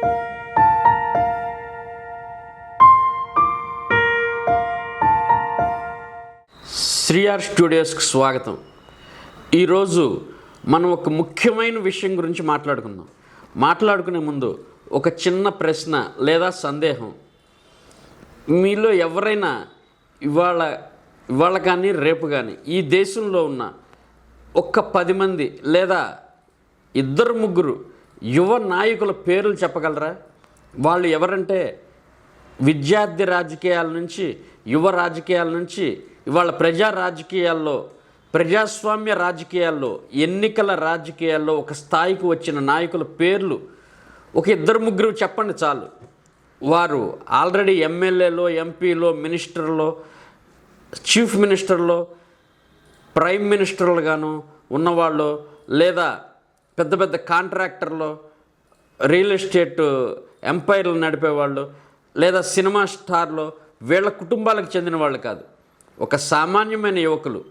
శ్రీఆర్ స్టూడియోస్కి స్వాగతం. ఈరోజు మనం ఒక ముఖ్యమైన విషయం గురించి మాట్లాడుకుందాం. మాట్లాడుకునే ముందు ఒక చిన్న ప్రశ్న లేదా సందేహం. మీలో ఎవరైనా ఇవాళ ఇవాళ కానీ రేపు కానీ ఈ దేశంలో ఉన్న ఒక్క పది మంది లేదా ఇద్దరు ముగ్గురు యువ నాయకుల పేర్లు చెప్పగలరా? వాళ్ళు ఎవరంటే విద్యార్థి రాజకీయాల నుంచి యువ రాజకీయాల నుంచి ఇవాళ ప్రజా రాజకీయాల్లో ప్రజాస్వామ్య రాజకీయాల్లో ఎన్నికల రాజకీయాల్లో ఒక స్థాయికి వచ్చిన నాయకుల పేర్లు ఒక ఇద్దరు ముగ్గురు చెప్పండి చాలు. వారు ఆల్రెడీ ఎమ్మెల్యేలో ఎంపీలో మినిస్టర్లో చీఫ్ మినిస్టర్లో ప్రైమ్ మినిస్టర్లుగాను ఉన్నవాళ్ళు లేదా పెద్ద పెద్ద కాంట్రాక్టర్లు రియల్ ఎస్టేట్ ఎంపైర్లు నడిపేవాళ్ళు లేదా సినిమా స్టార్లు వీళ్ళ కుటుంబాలకు చెందిన వాళ్ళు కాదు. ఒక సామాన్యమైన యువకులు.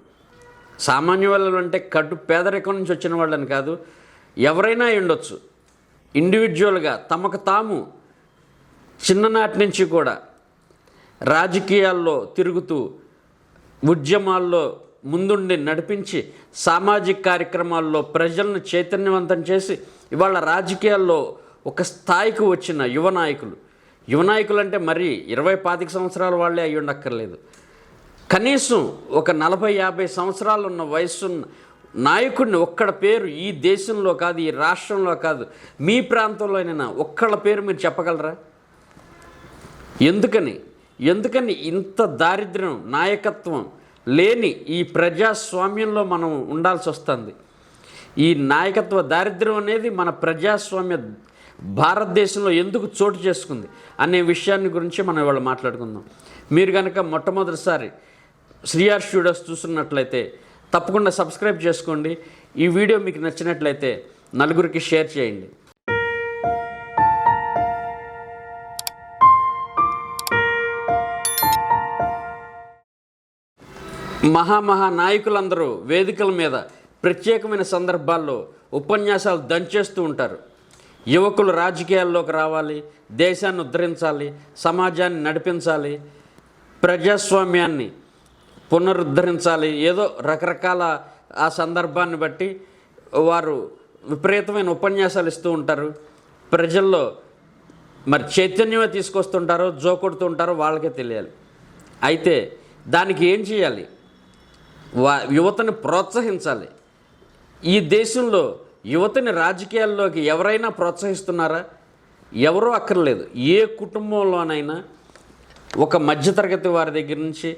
సామాన్య వాళ్ళు అంటే కట్టు పేదరికం నుంచి వచ్చిన వాళ్ళని కాదు ఎవరైనా ఉండొచ్చు. ఇండివిజువల్గా తమకు తాము చిన్ననాటి నుంచి కూడా రాజకీయాల్లో తిరుగుతూ ఉద్యమాల్లో ముందుండి నడిపించి సామాజిక కార్యక్రమాల్లో ప్రజలను చైతన్యవంతం చేసి ఇవాళ రాజకీయాల్లో ఒక స్థాయికి వచ్చిన యువ నాయకులు. యువ నాయకులు అంటే మరీ ఇరవై పాతిక సంవత్సరాల వాళ్ళే అయ్యి ఉండక్కర్లేదు. కనీసం ఒక నలభై యాభై సంవత్సరాలు ఉన్న వయసున్న నాయకుడిని ఒక్కడ పేరు ఈ దేశంలో కాదు ఈ రాష్ట్రంలో కాదు మీ ప్రాంతంలోనైనా ఒక్కళ్ళ పేరు మీరు చెప్పగలరా? ఎందుకని? ఎందుకని ఇంత దారిద్ర్యం నాయకత్వం లేని ఈ ప్రజాస్వామ్యంలో మనం ఉండాల్సి వస్తుంది. ఈ నాయకత్వ దారిద్ర్యం అనేది మన ప్రజాస్వామ్య భారతదేశంలో ఎందుకు చోటు చేసుకుంది అనే విషయాన్ని గురించి మనం ఇవాళ మాట్లాడుకుందాం. మీరు కనుక మొట్టమొదటిసారి శ్రీఆర్ స్టూడియోస్ చూస్తున్నట్లయితే తప్పకుండా సబ్స్క్రైబ్ చేసుకోండి. ఈ వీడియో మీకు నచ్చినట్లయితే నలుగురికి షేర్ చేయండి. మహామహా నాయకులందరూ వేదికల మీద ప్రత్యేకమైన సందర్భాల్లో ఉపన్యాసాలు దంచేస్తూ ఉంటారు. యువకులు రాజకీయాల్లోకి రావాలి దేశాన్ని ఉద్ధరించాలి సమాజాన్ని నడిపించాలి ప్రజాస్వామ్యాన్ని పునరుద్ధరించాలి ఏదో రకరకాల ఆ సందర్భాన్ని బట్టి వారు విపరీతమైన ఉపన్యాసాలు ఇస్తూ ఉంటారు. ప్రజల్లో మరి చైతన్యమే తీసుకొస్తుంటారో జోకొడుతుంటారో వాళ్ళకే తెలియాలి. అయితే దానికి ఏం చేయాలి? వా యువతను ప్రోత్సహించాలి. ఈ దేశంలో యువతని రాజకీయాల్లోకి ఎవరైనా ప్రోత్సహిస్తున్నారా? ఎవరూ అక్కర్లేదు. ఏ కుటుంబంలోనైనా ఒక మధ్యతరగతి వారి దగ్గర నుంచి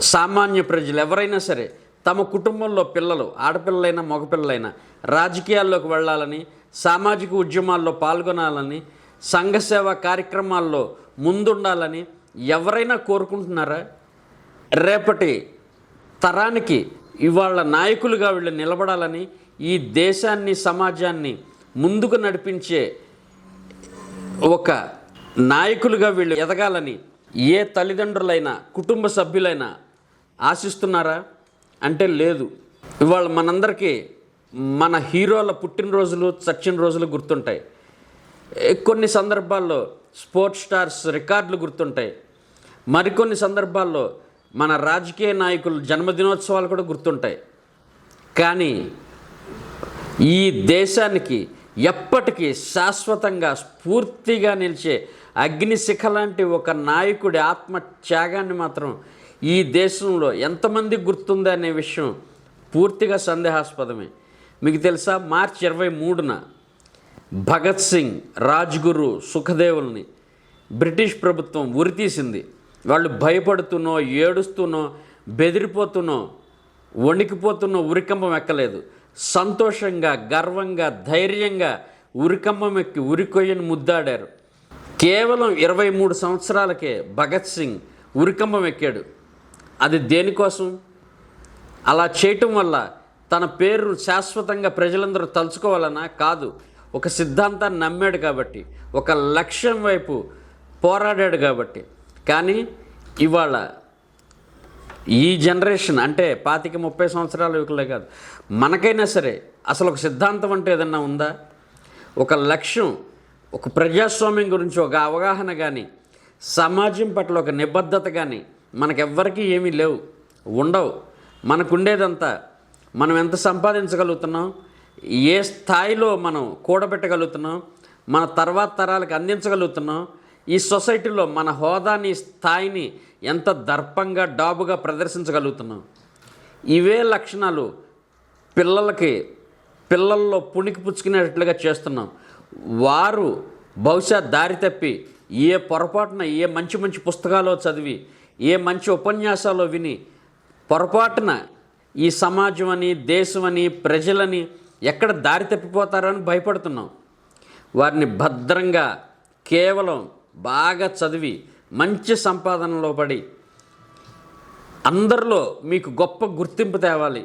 సామాన్య ప్రజలు ఎవరైనా సరే తమ కుటుంబంలో పిల్లలు ఆడపిల్లలైనా మగపిల్లలైనా రాజకీయాల్లోకి వెళ్ళాలని సామాజిక ఉద్యమాల్లో పాల్గొనాలని సంఘసేవ కార్యక్రమాల్లో ముందుండాలని ఎవరైనా కోరుకుంటున్నారా? రేపటి తరానికి ఇవాళ నాయకులుగా వీళ్ళు నిలబడాలని ఈ దేశాన్ని సమాజాన్ని ముందుకు నడిపించే ఒక నాయకులుగా వీళ్ళు ఎదగాలని ఏ తల్లిదండ్రులైనా కుటుంబ సభ్యులైనా ఆశిస్తున్నారా? అంటే లేదు. ఇవాళ మనందరికీ మన హీరోల పుట్టినరోజులు చచ్చిన రోజులు గుర్తుంటాయి. కొన్ని సందర్భాల్లో స్పోర్ట్స్ స్టార్స్ రికార్డులు గుర్తుంటాయి. మరికొన్ని సందర్భాల్లో మన రాజకీయ నాయకుల జన్మదినోత్సవాలు కూడా గుర్తుంటాయి. కానీ ఈ దేశానికి ఎప్పటికీ శాశ్వతంగా స్ఫూర్తిగా నిలిచే అగ్నిశిఖ లాంటి ఒక నాయకుడి ఆత్మ త్యాగాన్ని మాత్రం ఈ దేశంలో ఎంతమంది గుర్తుంది అనే విషయం పూర్తిగా సందేహాస్పదమే. మీకు తెలుసా? మార్చి ఇరవై మూడున భగత్ సింగ్ రాజ్గురు సుఖదేవుల్ని బ్రిటిష్ ప్రభుత్వం ఉరితీసింది వాళ్ళు భయపడుతున్నో ఏడుస్తున్నో బెదిరిపోతున్నో వణికిపోతున్న ఉరికంబం ఎక్కలేదు. సంతోషంగా గర్వంగా ధైర్యంగా ఉరికంబం ఎక్కి ఉరికొయ్యను ముద్దాడారు. కేవలం ఇరవై మూడు సంవత్సరాలకే భగత్ సింగ్ ఉరికంబం ఎక్కాడు. అది దేనికోసం? అలా చేయటం వల్ల తన పేరు శాశ్వతంగా ప్రజలందరూ తలుచుకోవాలన్నా కాదు. ఒక సిద్ధాంతాన్ని నమ్మాడు కాబట్టి ఒక లక్ష్యం వైపు పోరాడాడు కాబట్టి. కానీ ఇవాళ ఈ జనరేషన్ అంటే పాతిక ముప్పై సంవత్సరాల యువకులే కాదు మనకైనా సరే అసలు ఒక సిద్ధాంతం అంటే ఏదన్నా ఉందా? ఒక లక్ష్యం ఒక ప్రజాస్వామ్యం గురించి ఒక అవగాహన కానీ సమాజం పట్ల ఒక నిబద్ధత కానీ మనకెవ్వరికీ ఏమీ లేవు ఉండవు. మనకుండేదంతా మనం ఎంత సంపాదించగలుగుతున్నాం ఏ స్థాయిలో మనం కూడబెట్టగలుగుతున్నాం మన తర్వాత తరాలకు అందించగలుగుతున్నాం ఈ సొసైటీలో మన హోదాని స్థాయిని ఎంత దర్పంగా డాబుగా ప్రదర్శించగలుగుతున్నాం? ఇవే లక్షణాలు పిల్లలకి పిల్లల్లో పుణికి పుచ్చుకునేటట్లుగా చేస్తున్నాం. వారు బహుశా దారి తప్పి ఏ పొరపాటున ఏ మంచి మంచి పుస్తకాలు చదివి ఏ మంచి ఉపన్యాసాలు విని పొరపాటున ఈ సమాజం అని దేశం అని ప్రజలని ఎక్కడ దారి తప్పిపోతారని భయపడుతున్నాం. వారిని భద్రంగా కేవలం బాగా చదివి మంచి సంపాదనలో పడి అందరిలో మీకు గొప్ప గుర్తింపు తేవాలి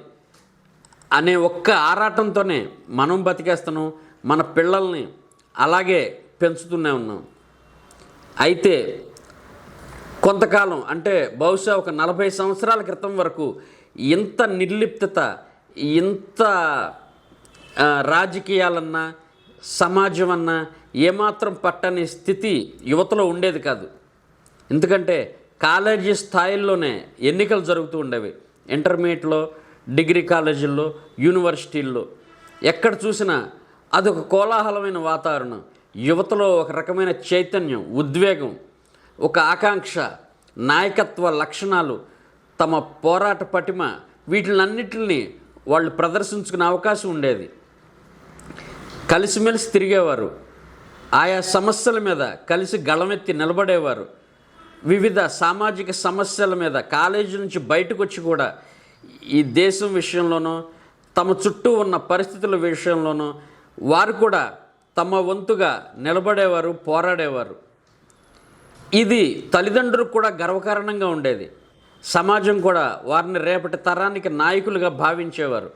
అనే ఒక్క ఆరాటంతోనే మనం బతికేస్తున్నాం మన పిల్లల్ని అలాగే పెంచుతూనే ఉన్నాం. అయితే కొంతకాలం అంటే బహుశా ఒక నలభై సంవత్సరాల క్రితం వరకు ఇంత నిర్లిప్తత ఇంత రాజకీయాలన్నా సమాజం అన్నా ఏమాత్రం పట్టని స్థితి యువతలో ఉండేది కాదు. ఎందుకంటే కాలేజీ స్థాయిల్లోనే ఎన్నికలు జరుగుతూ ఉండేవి. ఇంటర్మీడియట్లో డిగ్రీ కాలేజీల్లో యూనివర్సిటీల్లో. ఎక్కడ చూసినా అదొక కోలాహలమైన వాతావరణం. యువతలో ఒక రకమైన చైతన్యం ఉద్వేగం ఒక ఆకాంక్ష నాయకత్వ లక్షణాలు తమ పోరాట పటిమ వీటిలన్నిటిని వాళ్ళు ప్రదర్శించుకునే అవకాశం ఉండేది. కలిసిమెలిసి తిరిగేవారు. ఆయా సమస్యల మీద కలిసి గళమెత్తి నిలబడేవారు. వివిధ సామాజిక సమస్యల మీద కాలేజీ నుంచి బయటకు వచ్చి కూడా ఈ దేశం విషయంలోనూ తమ చుట్టూ ఉన్న పరిస్థితుల విషయంలోనూ వారు కూడా తమ వంతుగా నిలబడేవారు పోరాడేవారు. ఇది తల్లిదండ్రులకు కూడా గర్వకారణంగా ఉండేది. సమాజం కూడా వారిని రేపటి తరానికి నాయకులుగా భావించేవారు.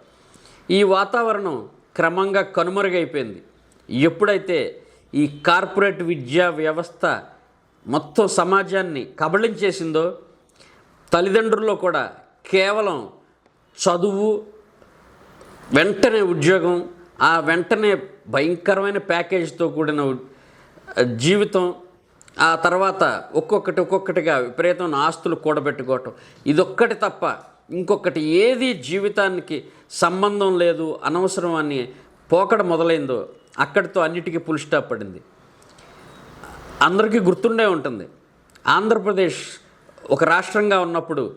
ఈ వాతావరణం క్రమంగా కనుమరుగైపోయింది. ఎప్పుడైతే ఈ కార్పొరేట్ విద్యా వ్యవస్థ మొత్తం సమాజాన్ని కబళించేసిందో తల్లిదండ్రుల్లో కూడా కేవలం చదువు వెంటనే ఉద్యోగం ఆ వెంటనే భయంకరమైన ప్యాకేజీతో కూడిన జీవితం ఆ తర్వాత ఒక్కొక్కటి ఒక్కొక్కటిగా విపరీతమైన ఆస్తులు కూడబెట్టుకోవటం. ఇదొక్కటి తప్ప ఇంకొకటి ఏది జీవితానికి సంబంధం లేదు అనవసరం అని పోకడ మొదలైందో అక్కడితో అన్నిటికీ పుల్ స్టాప్ పడింది. అందరికీ గుర్తుండే ఉంటుంది. ఆంధ్రప్రదేశ్ ఒక రాష్ట్రంగా ఉన్నప్పుడు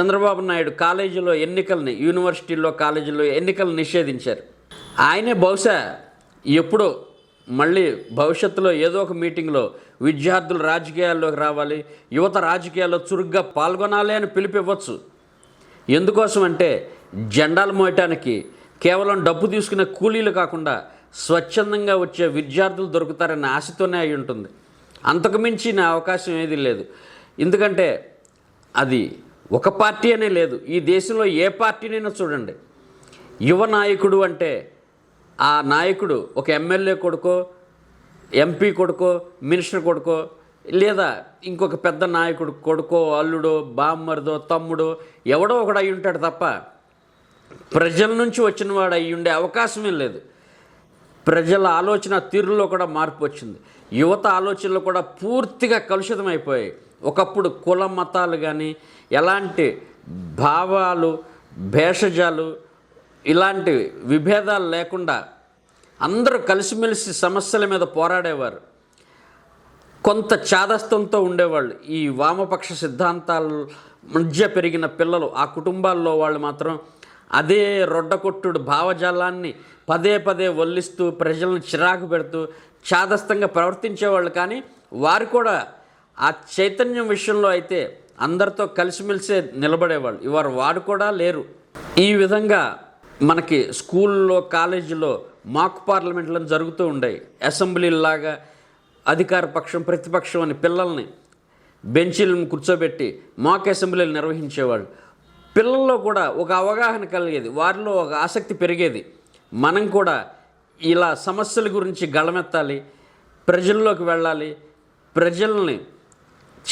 చంద్రబాబు నాయుడు కాలేజీలో ఎన్నికల్ని యూనివర్సిటీల్లో కాలేజీలో ఎన్నికలు నిషేధించారు. ఆయనే బహుశా ఎప్పుడో మళ్ళీ భవిష్యత్తులో ఏదో ఒక మీటింగ్లో విద్యార్థులు రాజకీయాల్లోకి రావాలి యువత రాజకీయాల్లో చురుగ్గా పాల్గొనాలి అని పిలిపివ్వచ్చు. ఎందుకోసం అంటే జెండాలు మోయటానికి కేవలం డబ్బు తీసుకునే కూలీలు కాకుండా స్వచ్ఛందంగా వచ్చే విద్యార్థులు దొరుకుతారనే ఆశతోనే అయి ఉంటుంది. అంతకు మించి నా అవకాశం ఏది లేదు. ఎందుకంటే అది ఒక పార్టీ అనే లేదు. ఈ దేశంలో ఏ పార్టీనైనా చూడండి. యువ నాయకుడు అంటే ఆ నాయకుడు ఒక ఎమ్మెల్యే కొడుకో ఎంపీ కొడుకో మినిస్టర్ కొడుకో లేదా ఇంకొక పెద్ద నాయకుడు కొడుకో అల్లుడో బామ్మరిదో తమ్ముడో ఎవడో ఒకడు అయి ఉంటాడు తప్ప ప్రజల నుంచి వచ్చిన వాడు అయి ఉండే అవకాశమే లేదు. ప్రజల ఆలోచన తీరులో కూడా మార్పు వచ్చింది. యువత ఆలోచనలు కూడా పూర్తిగా కలుషితం అయిపోయాయి ఒకప్పుడు కుల మతాలు కానీ ఎలాంటి భావాలు భేషజాలు ఇలాంటి విభేదాలు లేకుండా అందరూ కలిసిమెలిసి సమస్యల మీద పోరాడేవారు. కొంత చాదస్తంతో ఉండేవాళ్ళు. ఈ వామపక్ష సిద్ధాంతాల మధ్య పెరిగిన పిల్లలు ఆ కుటుంబాల్లో వాళ్ళు మాత్రం అదే రొడ్డకొట్టుడు భావజాలాన్ని పదే పదే వల్లిస్తూ ప్రజలను చిరాకు పెడుతూ చాదస్తంగా ప్రవర్తించేవాళ్ళు. కానీ వారు కూడా ఆ చైతన్యం విషయంలో అయితే అందరితో కలిసిమెలిసే నిలబడేవాళ్ళు. ఇవారు వాడు కూడా లేరు. ఈ విధంగా మనకి స్కూల్లో కాలేజీలో మాక్ పార్లమెంట్లను జరుగుతూ ఉండేవి అసెంబ్లీలాగా అధికార పక్షం ప్రతిపక్షం అని పిల్లల్ని బెంచీలను కూర్చోబెట్టి మాక్ అసెంబ్లీలు నిర్వహించేవాళ్ళు. పిల్లల్లో కూడా ఒక అవగాహన కలిగేది. వారిలో ఒక ఆసక్తి పెరిగేది. మనం కూడా ఇలా సమస్యల గురించి గళమెత్తాలి ప్రజల్లోకి వెళ్ళాలి ప్రజల్ని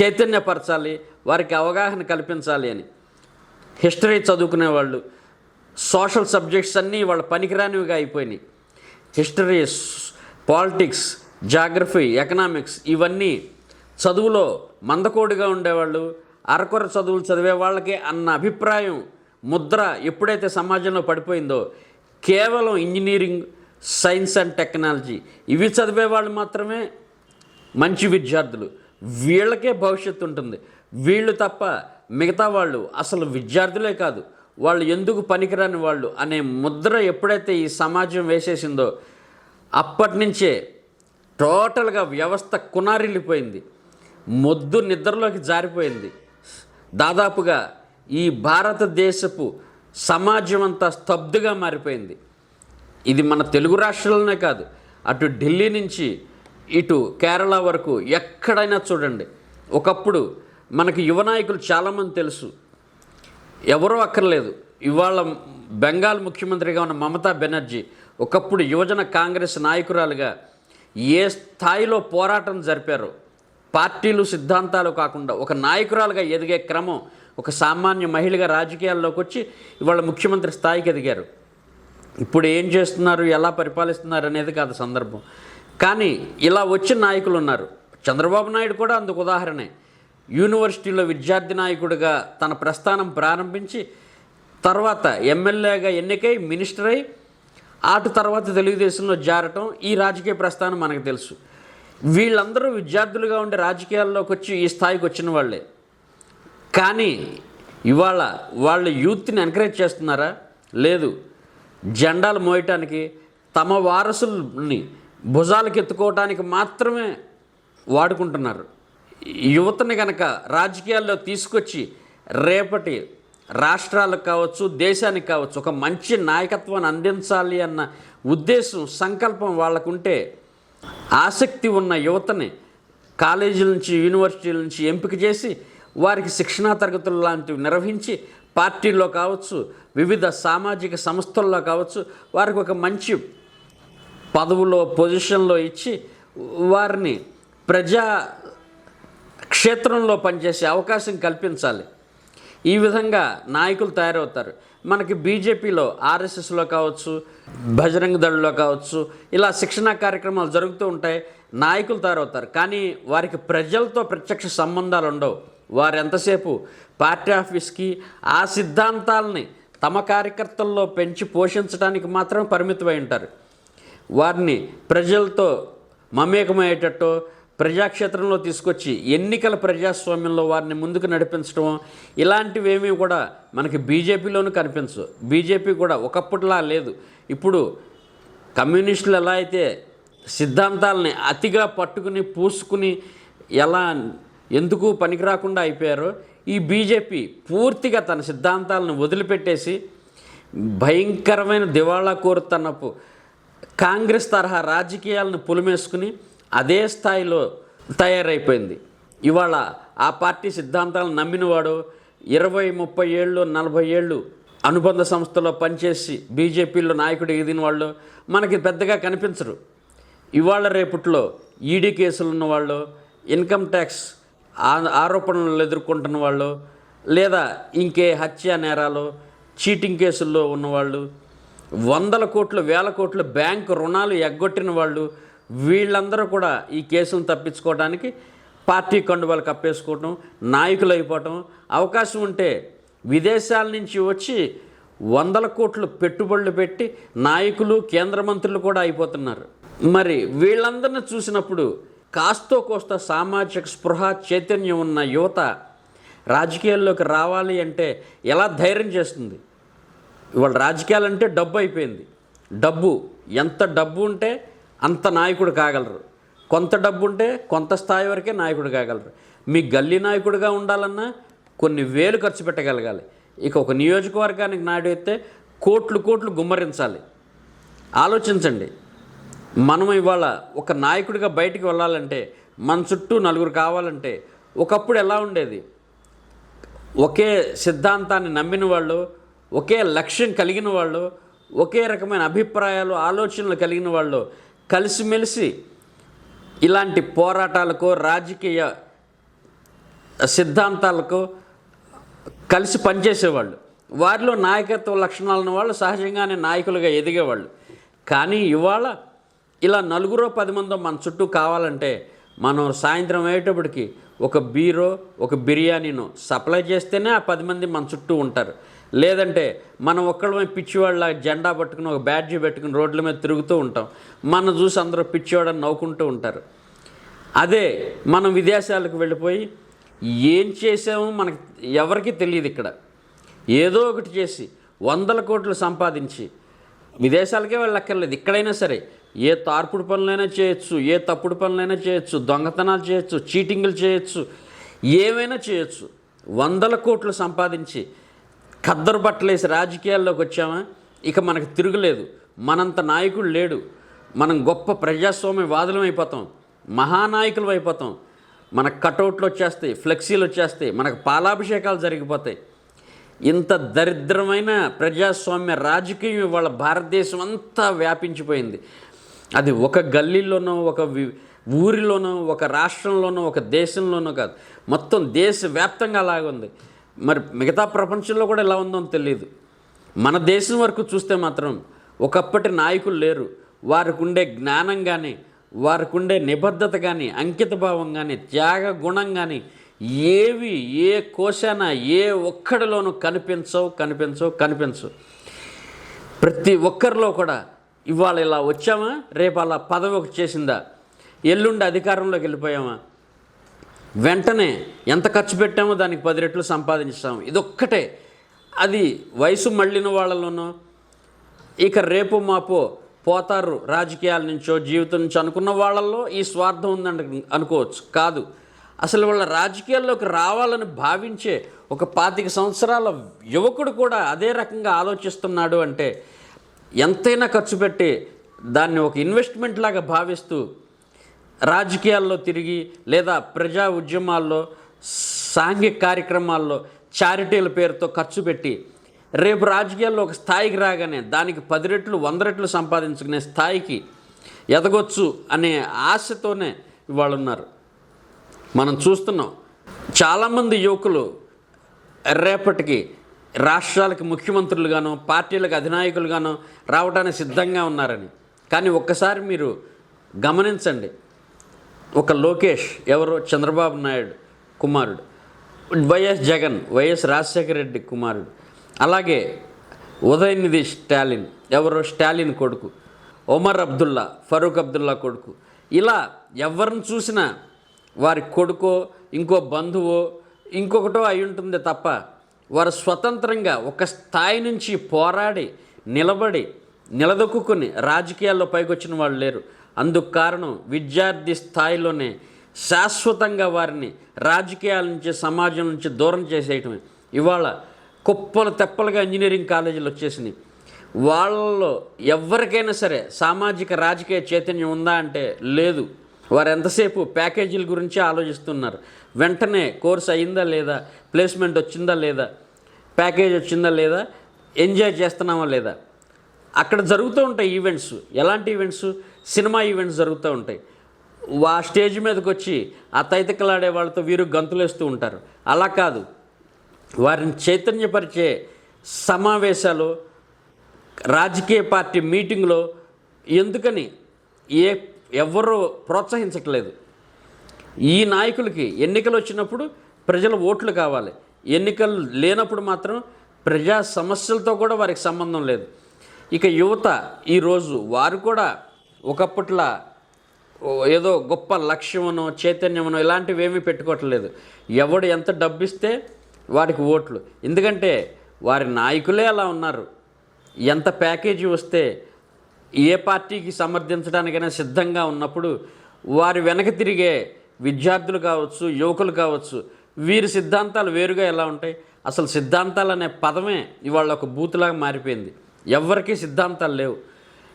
చైతన్యపరచాలి వారికి అవగాహన కల్పించాలి అని. హిస్టరీ చదువుకునే వాళ్ళు సోషల్ సబ్జెక్ట్స్ అన్నీ వాళ్ళ పనికిరానివిగా అయిపోయినాయి. హిస్టరీ పాలిటిక్స్ జాగ్రఫీ ఎకనామిక్స్ ఇవన్నీ చదువులో మందకోడిగా ఉండేవాళ్ళు అరకొర చదువులు చదివే వాళ్ళకే అన్న అభిప్రాయం ముద్ర ఎప్పుడైతే సమాజంలో పడిపోయిందో కేవలం ఇంజనీరింగ్ సైన్స్ అండ్ టెక్నాలజీ. ఇవి చదివే వాళ్ళు మాత్రమే మంచి విద్యార్థులు. వీళ్ళకే భవిష్యత్తు ఉంటుంది. వీళ్ళు తప్ప మిగతా వాళ్ళు అసలు విద్యార్థులే కాదు. వాళ్ళు ఎందుకు పనికిరాని వాళ్ళు అనే ముద్ర ఎప్పుడైతే ఈ సమాజం వేసేసిందో అప్పటి నుంచే టోటల్గా వ్యవస్థ కునారిల్లిపోయింది. మొద్దు నిద్రలోకి జారిపోయింది. దాదాపుగా ఈ భారతదేశపు సమాజం అంతా స్తబ్దుగా మారిపోయింది. ఇది మన తెలుగు రాష్ట్రాలనే కాదు అటు ఢిల్లీ నుంచి ఇటు కేరళ వరకు ఎక్కడైనా చూడండి. ఒకప్పుడు మనకి యువ నాయకులు చాలామంది తెలుసు. ఎవరో అక్కర్లేదు. ఇవాళ బెంగాల్ ముఖ్యమంత్రిగా ఉన్న మమతా బెనర్జీ ఒకప్పుడు యువజన కాంగ్రెస్ నాయకురాలుగా ఏ స్థాయిలో పోరాటం జరిపారో పార్టీలు సిద్ధాంతాలు కాకుండా ఒక నాయకురాలుగా ఎదిగే క్రమం ఒక సామాన్య మహిళగా రాజకీయాల్లోకి వచ్చి ఇవాళ ముఖ్యమంత్రి స్థాయికి ఎదిగారు. ఇప్పుడు ఏం చేస్తున్నారు ఎలా పరిపాలిస్తున్నారు అనేది కాదు సందర్భం. కానీ ఇలా వచ్చిన నాయకులు ఉన్నారు. చంద్రబాబు నాయుడు కూడా అందుకు ఉదాహరణే. యూనివర్సిటీలో విద్యార్థి నాయకుడిగా తన ప్రస్థానం ప్రారంభించి తర్వాత ఎమ్మెల్యేగా ఎన్నికై మినిస్టర్ అయి ఆటు తర్వాత తెలుగుదేశంలో జారటం ఈ రాజకీయ ప్రస్థానం మనకు తెలుసు. వీళ్ళందరూ విద్యార్థులుగా ఉండే రాజకీయాల్లోకి వచ్చి ఈ స్థాయికి వచ్చిన వాళ్ళే. కానీ ఇవాళ వాళ్ళ యూత్ని ఎంకరేజ్ చేస్తున్నారా? లేదు. జెండాలు మోయటానికి తమ వారసుల్ని భుజాలకు ఎత్తుకోవటానికి మాత్రమే వాడుకుంటున్నారు. యువతని కనుక రాజకీయాల్లో తీసుకొచ్చి రేపటి రాష్ట్రాలకు కావచ్చు దేశానికి కావచ్చు ఒక మంచి నాయకత్వాన్ని అందించాలి అన్న ఉద్దేశం సంకల్పం వాళ్ళకుంటే ఆసక్తి ఉన్న యువతని కాలేజీల నుంచి యూనివర్సిటీల నుంచి ఎంపిక చేసి వారికి శిక్షణా తరగతులు లాంటివి నిర్వహించి పార్టీల్లో కావచ్చు వివిధ సామాజిక సంస్థల్లో కావచ్చు వారికి ఒక మంచి పదవులో పొజిషన్లో ఇచ్చి వారిని ప్రజా క్షేత్రంలో పనిచేసే అవకాశం కల్పించాలి. ఈ విధంగా నాయకులు తయారవుతారు. మనకి బీజేపీలో ఆర్ఎస్ఎస్లో కావచ్చు బజరంగ దళలో కావచ్చు ఇలా శిక్షణా కార్యక్రమాలు జరుగుతూ ఉంటాయి నాయకులు తయారవుతారు. కానీ వారికి ప్రజలతో ప్రత్యక్ష సంబంధాలు ఉండవు. వారు ఎంతసేపు పార్టీ ఆఫీస్కి ఆ సిద్ధాంతాలని తమ కార్యకర్తల్లో పెంచి పోషించడానికి మాత్రమే పరిమితమై ఉంటారు. వారిని ప్రజలతో మమేకమయ్యేటట్టు ప్రజాక్షేత్రంలో తీసుకొచ్చి ఎన్నికల ప్రజాస్వామ్యంలో వారిని ముందుకు నడిపించడం ఇలాంటివేమీ కూడా మనకి బీజేపీలోనూ కనిపించవు. బీజేపీ కూడా ఒకప్పటిలా లేదు. ఇప్పుడు కమ్యూనిస్టులు ఎలా అయితే సిద్ధాంతాలని అతిగా పట్టుకుని పూసుకుని ఎలా ఎందుకు పనికి రాకుండా అయిపోయారో ఈ బీజేపీ పూర్తిగా తన సిద్ధాంతాలను వదిలిపెట్టేసి భయంకరమైన దివాళా కోరుతన్నపు కాంగ్రెస్ తరహా రాజకీయాలను పులిమేసుకుని అదే స్థాయిలో తయారైపోయింది. ఇవాళ ఆ పార్టీ సిద్ధాంతాలను నమ్మినవాడు ఇరవై ముప్పై ఏళ్ళు నలభై ఏళ్ళు అనుబంధ సంస్థలో పనిచేసి బీజేపీలో నాయకుడు ఎదిగిన వాళ్ళు మనకి పెద్దగా కనిపించరు. ఇవాళ రేపట్లో ఈడీ కేసులు ఉన్నవాళ్ళు ఇన్కమ్ ట్యాక్స్ ఆరోపణలు ఎదుర్కొంటున్న వాళ్ళు లేదా ఇంకే హత్య నేరాలు చీటింగ్ కేసుల్లో ఉన్నవాళ్ళు వందల కోట్లు వేల కోట్లు బ్యాంకు రుణాలు ఎగ్గొట్టిన వాళ్ళు వీళ్ళందరూ కూడా ఈ కేసును తప్పించుకోవడానికి పార్టీ కండువాలు కప్పేసుకోవటం నాయకులు అయిపోవటం అవకాశం ఉంటే విదేశాల నుంచి వచ్చి వందల కోట్లు పెట్టుబడులు పెట్టి నాయకులు కేంద్ర మంత్రులు కూడా అయిపోతున్నారు. మరి వీళ్ళందరిని చూసినప్పుడు కాస్తో కోస్త సామాజిక స్పృహ చైతన్యం ఉన్న యువత రాజకీయాల్లోకి రావాలి అంటే ఎలా ధైర్యం చేస్తుంది? ఇవాళ రాజకీయాలంటే డబ్బు అయిపోయింది. డబ్బు ఎంత డబ్బు ఉంటే అంత నాయకుడు కాగలరు. కొంత డబ్బు ఉంటే కొంత స్థాయి వరకే నాయకుడు కాగలరు. మీ గల్లీ నాయకుడిగా ఉండాలన్నా కొన్ని వేలు ఖర్చు పెట్టగలగాలి. ఇక ఒక నియోజకవర్గానికి నాయుడు అయితే కోట్లు కోట్లు గుమ్మరించాలి. ఆలోచించండి. మనం ఇవాళ ఒక నాయకుడిగా బయటికి వెళ్ళాలంటే మన చుట్టూ నలుగురు కావాలంటే ఒకప్పుడు ఎలా ఉండేది? ఒకే సిద్ధాంతాన్ని నమ్మిన వాళ్ళు ఒకే లక్ష్యం కలిగిన వాళ్ళు ఒకే రకమైన అభిప్రాయాలు ఆలోచనలు కలిగిన వాళ్ళు కలిసిమెలిసి ఇలాంటి పోరాటాలకు రాజకీయ సిద్ధాంతాలకు కలిసి పనిచేసేవాళ్ళు. వారిలో నాయకత్వ లక్షణాలను వాళ్ళు సహజంగానే నాయకులుగా ఎదిగేవాళ్ళు. కానీ ఇవాళ ఇలా నలుగురో పది మందో మన చుట్టూ కావాలంటే మనం సాయంత్రం అయ్యేటప్పటికి ఒక బీరో ఒక బిర్యానీనో సప్లై చేస్తేనే ఆ పది మంది మన చుట్టూ ఉంటారు. లేదంటే మనం ఒక్కళ్ళమే పిచ్చివాళ్ళ జెండా పట్టుకుని ఒక బ్యాడ్జీ పెట్టుకుని రోడ్ల మీద తిరుగుతూ ఉంటాం. మనం చూసి అందరూ పిచ్చివాడని నవ్వుకుంటూ ఉంటారు. అదే మనం విదేశాలకు వెళ్ళిపోయి ఏం చేసామో మనకి ఎవరికి తెలియదు ఇక్కడ. ఏదో ఒకటి చేసి వందల కోట్లు సంపాదించి విదేశాలకే వెళ్ళక్కర్లేదు. ఇక్కడైనా సరే ఏ తార్పుడు పనులైనా చేయొచ్చు ఏ తప్పుడు పనులైనా చేయొచ్చు దొంగతనాలు చేయొచ్చు చీటింగులు చేయొచ్చు ఏమైనా చేయొచ్చు. వందల కోట్లు సంపాదించి ఖద్దరు బట్టలేసి రాజకీయాల్లోకి వచ్చామా? ఇక మనకు తిరుగులేదు. మనంత నాయకుడు లేడు. మనం గొప్ప ప్రజాస్వామ్య వాదులం అయిపోతాం. మహానాయకులు అయిపోతాం. మనకు కటౌట్లు వచ్చేస్తాయి ఫ్లెక్సీలు వచ్చేస్తాయి మనకు పాలాభిషేకాలు జరిగిపోతాయి. ఇంత దరిద్రమైన ప్రజాస్వామ్య రాజకీయం ఇవాళ భారతదేశం అంతా వ్యాపించిపోయింది. అది ఒక గల్లీలోనో ఒక ఊరిలోనో ఒక రాష్ట్రంలోనో ఒక దేశంలోనో కాదు. మొత్తం దేశవ్యాప్తంగా అలాగుంది. ఉంది మరి మిగతా ప్రపంచంలో కూడా ఎలా ఉందో తెలియదు. మన దేశం వరకు చూస్తే మాత్రం ఒకప్పటి నాయకులు లేరు. వారికి ఉండే జ్ఞానం కానీ వారికి ఉండే నిబద్ధత కానీ అంకితభావం కానీ త్యాగ గుణం కానీ ఏవి ఏ కోశాన ఏ ఒక్కడిలోనూ కనిపించవు కనిపించవు కనిపించవు. ప్రతి ఒక్కరిలో కూడా ఇవాళ ఇలా వచ్చామా? రేపు అలా పదవి ఒకటి చేసిందా? ఎల్లుండి అధికారంలోకి వెళ్ళిపోయామా? వెంటనే ఎంత ఖర్చు పెట్టామో దానికి పది రెట్లు సంపాదించాము. ఇదొక్కటే. అది వయసు మళ్ళిన వాళ్ళలోనో ఇక రేపు మాపో పోతారు రాజకీయాల నుంచో జీవితం నుంచి అనుకున్న వాళ్ళల్లో ఈ స్వార్థం ఉందని అనుకోవచ్చు. కాదు. అసలు వాళ్ళ రాజకీయాల్లోకి రావాలని భావించే ఒక పాతిక సంవత్సరాల యువకుడు కూడా అదే రకంగా ఆలోచిస్తున్నాడు అంటే ఎంతైనా ఖర్చు పెట్టి దాన్ని ఒక ఇన్వెస్ట్మెంట్ లాగా భావిస్తూ రాజకీయాల్లో తిరిగి లేదా ప్రజా ఉద్యమాల్లో సాంఘిక కార్యక్రమాల్లో చారిటీల పేరుతో ఖర్చు పెట్టి రేపు రాజకీయాల్లో ఒక స్థాయికి రాగానే దానికి పది రెట్లు వంద రెట్లు సంపాదించుకునే స్థాయికి ఎదగొచ్చు అనే ఆశతోనే ఇవాళ ఉన్నారు మనం చూస్తున్నాం చాలామంది యువకులు రేపటికి రాష్ట్రాలకు ముఖ్యమంత్రులుగానో పార్టీలకు అధినాయకులుగానో రావడానికి సిద్ధంగా ఉన్నారని. కానీ ఒక్కసారి మీరు గమనించండి ఒక లోకేష్ ఎవరో? చంద్రబాబు నాయుడు కుమారుడు. Y S Jagan Y S Rajasekhara Reddy కుమారుడు. అలాగే ఉదయనిధి స్టాలిన్ ఎవరో? స్టాలిన్ కొడుకు. ఒమర్ అబ్దుల్లా ఫరూక్ అబ్దుల్లా కొడుకు. ఇలా ఎవరిని చూసినా వారి కొడుకో ఇంకో బంధువో ఇంకొకటో అయి ఉంటుంది తప్ప వారు స్వతంత్రంగా ఒక స్థాయి నుంచి పోరాడి నిలబడి నిలదొక్కుని రాజకీయాల్లో పైకొచ్చిన వాళ్ళు లేరు. అందుకు కారణం విద్యార్థి స్థాయిలోనే శాశ్వతంగా వారిని రాజకీయాల నుంచి సమాజం నుంచి దూరం చేసేయటమే. ఇవాళ కుప్పలు తెప్పలుగా ఇంజనీరింగ్ కాలేజీలు వచ్చేసినాయి. వాళ్ళలో ఎవరికైనా సరే సామాజిక రాజకీయ చైతన్యం ఉందా అంటే లేదు. వారు ఎంతసేపు ప్యాకేజీల గురించి ఆలోచిస్తున్నారు? వెంటనే కోర్స్ అయిందా లేదా? ప్లేస్మెంట్ వచ్చిందా లేదా? ప్యాకేజ్ వచ్చిందా లేదా? ఎంజాయ్ చేస్తున్నామా లేదా? అక్కడ జరుగుతూ ఉంటాయి ఈవెంట్స్. ఎలాంటి ఈవెంట్స్? సినిమా ఈవెంట్స్ జరుగుతూ ఉంటాయి. ఆ స్టేజ్ మీదకి వచ్చి ఆ తైతకలాడే వాళ్ళతో వీరు గంతులేస్తూ ఉంటారు. అలా కాదు. వారిని చైతన్యపరిచే సమావేశాలు రాజకీయ పార్టీ మీటింగ్లో ఎందుకని ఏ ఎవరు ప్రోత్సహించట్లేదు. ఈ నాయకులకి ఎన్నికలు వచ్చినప్పుడు ప్రజల ఓట్లు కావాలి. ఎన్నికలు లేనప్పుడు మాత్రం ప్రజా సమస్యలతో కూడా వారికి సంబంధం లేదు. ఇక యువత ఈరోజు వారు కూడా ఒకప్పట్లా ఏదో గొప్ప లక్ష్యమనో చైతన్యమనో ఇలాంటివి ఏమీ పెట్టుకోవట్లేదు. ఎవడు ఎంత డబ్బిస్తే వాడికి ఓట్లు. ఎందుకంటే వారి నాయకులే అలా ఉన్నారు. ఎంత ప్యాకేజీ వస్తే ఏ పార్టీకి సమర్థించడానికైనా సిద్ధంగా ఉన్నప్పుడు వారి వెనక తిరిగే విద్యార్థులు కావచ్చు యువకులు కావచ్చు వీరి సిద్ధాంతాలు వేరుగా ఎలా ఉంటాయి? అసలు సిద్ధాంతాలు అనే పదమే ఇవాళ ఒక బూతులాగా మారిపోయింది. ఎవరికి సిద్ధాంతాలు లేవు.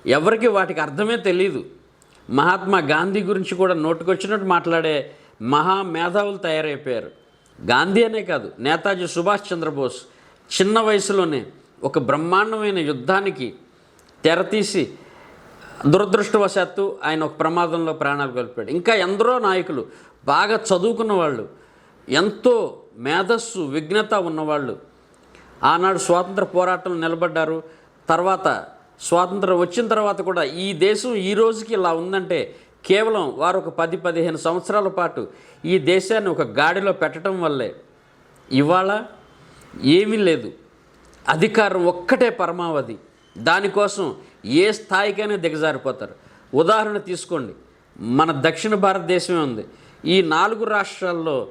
ఎవరికి వాటికి అర్థమే తెలియదు మహాత్మా గాంధీ గురించి కూడా నోటుకొచ్చినట్టు మాట్లాడే మహా మేధావులు తయారైపోయారు. గాంధీ అనే కాదు నేతాజీ సుభాష్ చంద్రబోస్ చిన్న వయసులోనే ఒక బ్రహ్మాండమైన యుద్ధానికి తెరతీసి దురదృష్టవశాత్తు ఆయన ఒక ప్రమాదంలో ప్రాణాలు కోల్పోయాడు. ఇంకా ఎందరో నాయకులు బాగా చదువుకున్న వాళ్ళు ఎంతో మేధస్సు విఘ్నత ఉన్నవాళ్ళు ఆనాడు స్వాతంత్ర పోరాటంలో నిలబడ్డారు. తర్వాత స్వాతంత్రం వచ్చిన తర్వాత కూడా ఈ దేశం ఈ రోజుకి ఇలా ఉందంటే కేవలం వారు ఒక పది పదిహేను సంవత్సరాల పాటు ఈ దేశాన్ని ఒక గాడిలో పెట్టడం వల్లే. ఇవాళ ఏమీ లేదు. అధికారం ఒక్కటే పరమావధి. దానికోసం ఏ స్థాయికైనా దిగజారిపోతారు. ఉదాహరణ తీసుకోండి. మన దక్షిణ భారతదేశమే ఉంది. ఈ నాలుగు రాష్ట్రాల్లో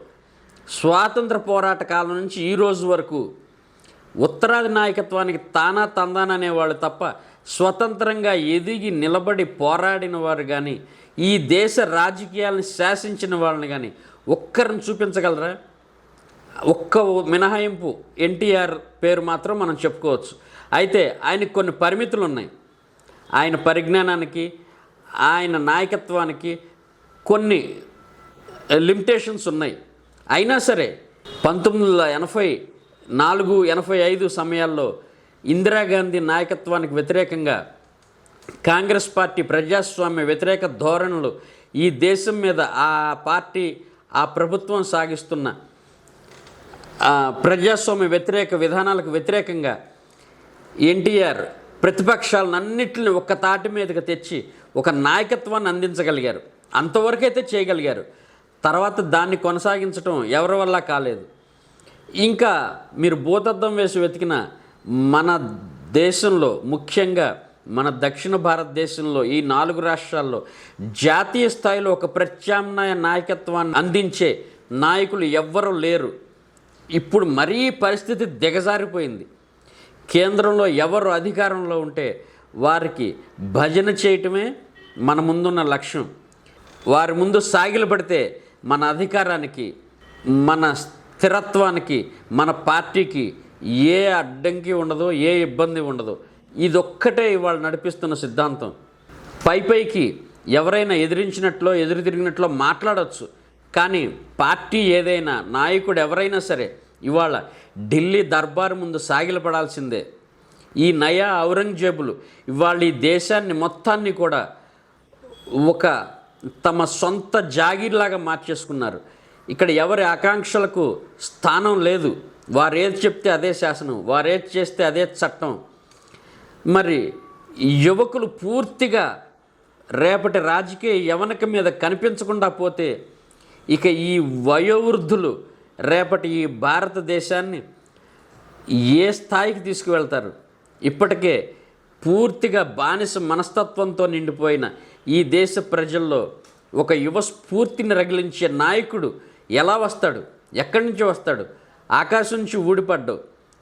స్వాతంత్ర పోరాట కాలం నుంచి ఈ రోజు వరకు ఉత్తరాది నాయకత్వానికి తానా తందాన అనేవాళ్ళు తప్ప స్వతంత్రంగా ఎదిగి నిలబడి పోరాడిన వారు కానీ ఈ దేశ రాజకీయాలను శాసించిన వాళ్ళని కానీ ఒక్కరిని చూపించగలరా? ఒక్క మినహాయింపు ఎన్టీఆర్ పేరు మాత్రం మనం చెప్పుకోవచ్చు. అయితే ఆయనకు కొన్ని పరిమితులు ఉన్నాయి. ఆయన పరిజ్ఞానానికి ఆయన నాయకత్వానికి కొన్ని లిమిటేషన్స్ ఉన్నాయి. అయినా సరే పంతొమ్మిది వందల ఎనభై నాలుగు ఎనభై ఐదు సమయాల్లో ఇందిరాగాంధీ నాయకత్వానికి వ్యతిరేకంగా కాంగ్రెస్ పార్టీ ప్రజాస్వామ్య వ్యతిరేక ధోరణులు ఈ దేశం మీద ఆ పార్టీ ఆ ప్రభుత్వం సాగిస్తున్న ప్రజాస్వామ్య వ్యతిరేక విధానాలకు వ్యతిరేకంగా ఎన్టీఆర్ ప్రతిపక్షాలన్నింటిని ఒక్క తాటి మీదకి తెచ్చి ఒక నాయకత్వాన్ని అందించగలిగారు. అంతవరకైతే చేయగలిగారు. తర్వాత దాన్ని కొనసాగించడం ఎవరి వల్ల కాలేదు. ఇంకా మీరు భూతద్దం వేసి వెతికిన మన దేశంలో ముఖ్యంగా మన దక్షిణ భారతదేశంలో ఈ నాలుగు రాష్ట్రాల్లో జాతీయ స్థాయిలో ఒక ప్రత్యామ్నాయ నాయకత్వాన్ని అందించే నాయకులు ఎవ్వరూ లేరు. ఇప్పుడు మరీ పరిస్థితి దిగజారిపోయింది. కేంద్రంలో ఎవరు అధికారంలో ఉంటే వారికి భజన చేయటమే మన ముందున్న లక్ష్యం. వారి ముందు సాగిలపడితే మన అధికారానికి మన స్థిరత్వానికి మన పార్టీకి ఏ అడ్డంకి ఉండదు ఏ ఇబ్బంది ఉండదు ఇదొక్కటే ఇవాళ నడిపిస్తున్న సిద్ధాంతం. పై పైకి ఎవరైనా ఎదిరించినట్లో ఎదురు తిరిగినట్లో మాట్లాడవచ్చు కానీ పార్టీ ఏదైనా నాయకుడు ఎవరైనా సరే ఇవాళ ఢిల్లీ దర్బారు ముందు సాగిలపడాల్సిందే ఈ నయా ఔరంగజేబులు ఇవాళ ఈ దేశాన్ని మొత్తాన్ని కూడా ఒక తమ సొంత జాగీర్లాగా మార్చేసుకున్నారు. ఇక్కడ ఎవరి ఆకాంక్షలకు స్థానం లేదు. వారు ఏది చెప్తే అదే శాసనం వారు ఏది చేస్తే అదే చట్టం. మరి యువకులు పూర్తిగా రేపటి రాజకీయ యవనక మీద కనిపించకుండా పోతే ఇక ఈ వయోవృద్ధులు రేపటి ఈ భారతదేశాన్ని ఏ స్థాయికి తీసుకువెళ్తారు? ఇప్పటికే పూర్తిగా బానిస మనస్తత్వంతో నిండిపోయిన ఈ దేశ ప్రజల్లో ఒక యువ స్ఫూర్తిని రగిలించే నాయకుడు ఎలా వస్తాడు? ఎక్కడి నుంచి వస్తాడు? ఆకాశం నుంచి ఊడిపడ్డు.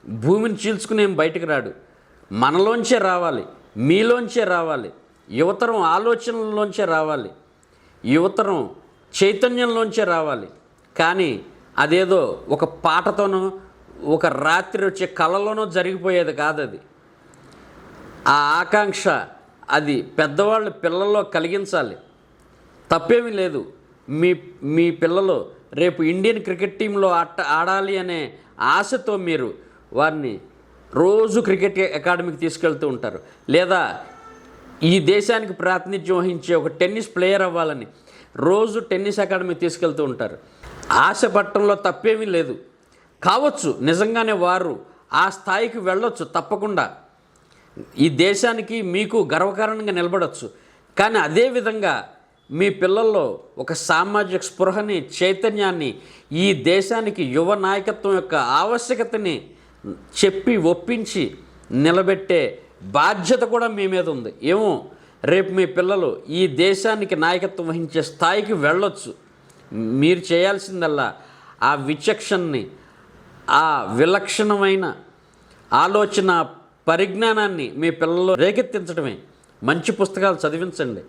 భూమిని చీల్చుకునేం బయటకు రాడు? మనలోంచే రావాలి మీలోంచే రావాలి యువతరం ఆలోచనల్లోంచే రావాలి యువతరం చైతన్యంలోంచే రావాలి. కానీ అదేదో ఒక పాటతోనో ఒక రాత్రి వచ్చే కళలోనో జరిగిపోయేది కాదు అది ఆ ఆకాంక్ష అది పెద్దవాళ్ళు పిల్లల్లో కలిగించాలి. తప్పేమీ లేదు. మీ మీ పిల్లలు రేపు ఇండియన్ క్రికెట్ టీంలో ఆట ఆడాలి అనే ఆశతో మీరు వారిని రోజు క్రికెట్ అకాడమీకి తీసుకెళ్తూ ఉంటారు. లేదా ఈ దేశానికి ప్రాతినిధ్యం వహించే ఒక టెన్నిస్ ప్లేయర్ అవ్వాలని రోజు టెన్నిస్ అకాడమీకి తీసుకెళ్తూ ఉంటారు. ఆశ పట్టడంలో తప్పేమీ లేదు. కావచ్చు నిజంగానే వారు ఆ స్థాయికి వెళ్ళొచ్చు తప్పకుండా. ఈ దేశానికి మీకు గర్వకారణంగా నిలబడవచ్చు కానీ అదేవిధంగా మీ పిల్లల్లో ఒక సామాజిక స్పృహని చైతన్యాన్ని ఈ దేశానికి యువ నాయకత్వం యొక్క ఆవశ్యకతని చెప్పి ఒప్పించి నిలబెట్టే బాధ్యత కూడా మీ మీద ఉంది. ఏమో రేపు మీ పిల్లలు ఈ దేశానికి నాయకత్వం వహించే స్థాయికి వెళ్ళొచ్చు. మీరు చేయాల్సిందల్లా ఆ విచక్షణని ఆ విలక్షణమైన ఆలోచన పరిజ్ఞానాన్ని మీ పిల్లల్లో రేకెత్తించడమే. మంచి పుస్తకాలు చదివించండి.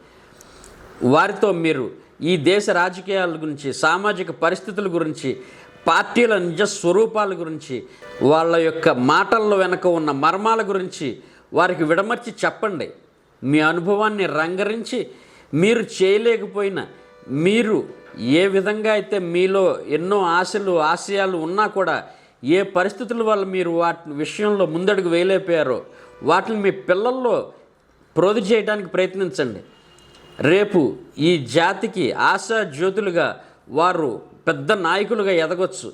వారితో మీరు ఈ దేశ రాజకీయాల గురించి సామాజిక పరిస్థితుల గురించి పార్టీల నిజ స్వరూపాల గురించి వాళ్ళ యొక్క మాటల్లో వెనక ఉన్న మర్మాల గురించి వారికి విడమర్చి చెప్పండి. మీ అనుభవాన్ని రంగరించి మీరు చేయలేకపోయినా మీరు ఏ విధంగా అయితే మీలో ఎన్నో ఆశలు ఆశయాలు ఉన్నా కూడా ఏ పరిస్థితుల వల్ల మీరు వాటి విషయంలో ముందడుగు వేయలేకపోయారో వాటిని మీ పిల్లల్లో ప్రోధి చేయడానికి ప్రయత్నించండి. రేపు ఈ జాతికి ఆశా జ్యోతులుగా వారు పెద్ద నాయకులుగా ఎదగొచ్చు.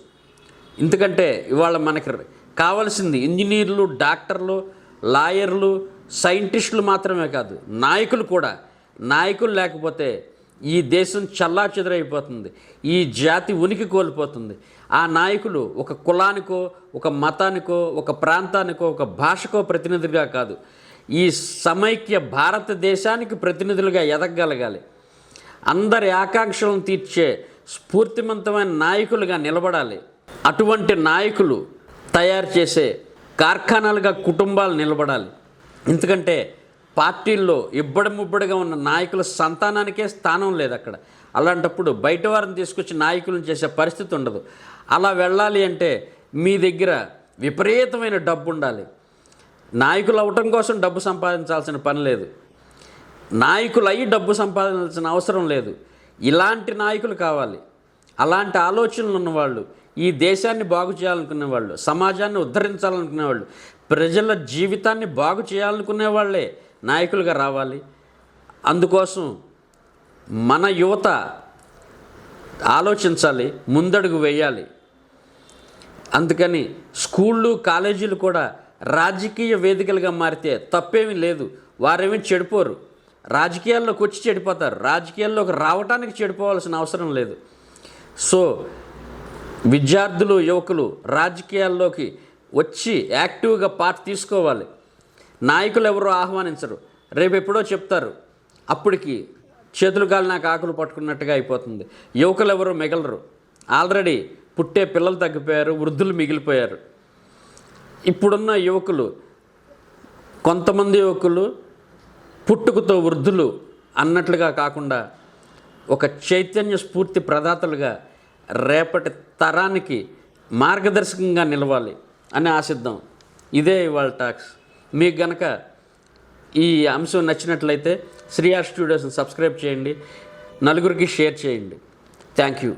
ఎందుకంటే ఇవాళ మనకి కావాల్సింది ఇంజనీర్లు డాక్టర్లు లాయర్లు సైంటిస్టులు మాత్రమే కాదు నాయకులు కూడా. నాయకులు లేకపోతే ఈ దేశం చల్లా చెదరైపోతుంది ఈ జాతి ఉనికి కోల్పోతుంది. ఆ నాయకులు ఒక కులానికో ఒక మతానికో ఒక ప్రాంతానికో ఒక భాషకో ప్రతినిధిగా కాదు. ఈ సమైక్య భారతదేశానికి ప్రతినిధులుగా ఎదగగలగాలి. అందరి ఆకాంక్షలను తీర్చే స్ఫూర్తివంతమైన నాయకులుగా నిలబడాలి. అటువంటి నాయకులు తయారు చేసే కార్ఖానాలుగా కుటుంబాలు నిలబడాలి. ఎందుకంటే పార్టీల్లో ఇబ్బడముబ్బడిగా ఉన్న నాయకుల సంతానానికే స్థానం లేదు అక్కడ. అలాంటప్పుడు బయట వారిని తీసుకొచ్చి నాయకులను చేసే పరిస్థితి ఉండదు. అలా వెళ్ళాలి అంటే మీ దగ్గర విపరీతమైన డబ్బు ఉండాలి. నాయకులు అవటం కోసం డబ్బు సంపాదించాల్సిన పని లేదు. నాయకులు అయ్యి డబ్బు సంపాదించాల్సిన అవసరం లేదు. ఇలాంటి నాయకులు కావాలి. అలాంటి ఆలోచనలు ఉన్నవాళ్ళు ఈ దేశాన్ని బాగు చేయాలనుకునే వాళ్ళు సమాజాన్ని ఉద్ధరించాలనుకునే వాళ్ళు ప్రజల జీవితాన్ని బాగు చేయాలనుకునే వాళ్ళే నాయకులుగా రావాలి. అందుకోసం మన యువత ఆలోచించాలి ముందడుగు వేయాలి. అందుకని స్కూళ్ళు కాలేజీలు కూడా రాజకీయ వేదికలుగా మారితే తప్పేమీ లేదు. వారేమీ చెడిపోరు. రాజకీయాల్లోకి వచ్చి చెడిపోతారు. రాజకీయాల్లోకి రావటానికి చెడిపోవాల్సిన అవసరం లేదు. సో విద్యార్థులు యువకులు రాజకీయాల్లోకి వచ్చి యాక్టివ్గా పార్ట్ తీసుకోవాలి. నాయకులు ఎవరు ఆహ్వానించరు. రేపు ఎప్పుడో చెప్తారు. అప్పటికి చేతులు కాలు నాకు ఆకులు పట్టుకున్నట్టుగా అయిపోతుంది. యువకులు ఎవరు మిగలరు. ఆల్రెడీ పుట్టే పిల్లలు తగ్గిపోయారు వృద్ధులు మిగిలిపోయారు. ఇప్పుడున్న యువకులు కొంతమంది యువకులు పుట్టుకతో వృద్ధులు అన్నట్లుగా కాకుండా ఒక చైతన్య స్ఫూర్తి ప్రదాతలుగా రేపటి తరానికి మార్గదర్శకంగా నిలవాలి అని ఆశిద్దాం. ఇదే ఇవాళ టాక్స్. మీకు గనక ఈ అంశం నచ్చినట్లయితే శ్రీయార్ స్టూడియోస్ని సబ్స్క్రైబ్ చేయండి. నలుగురికి షేర్ చేయండి. Thank you.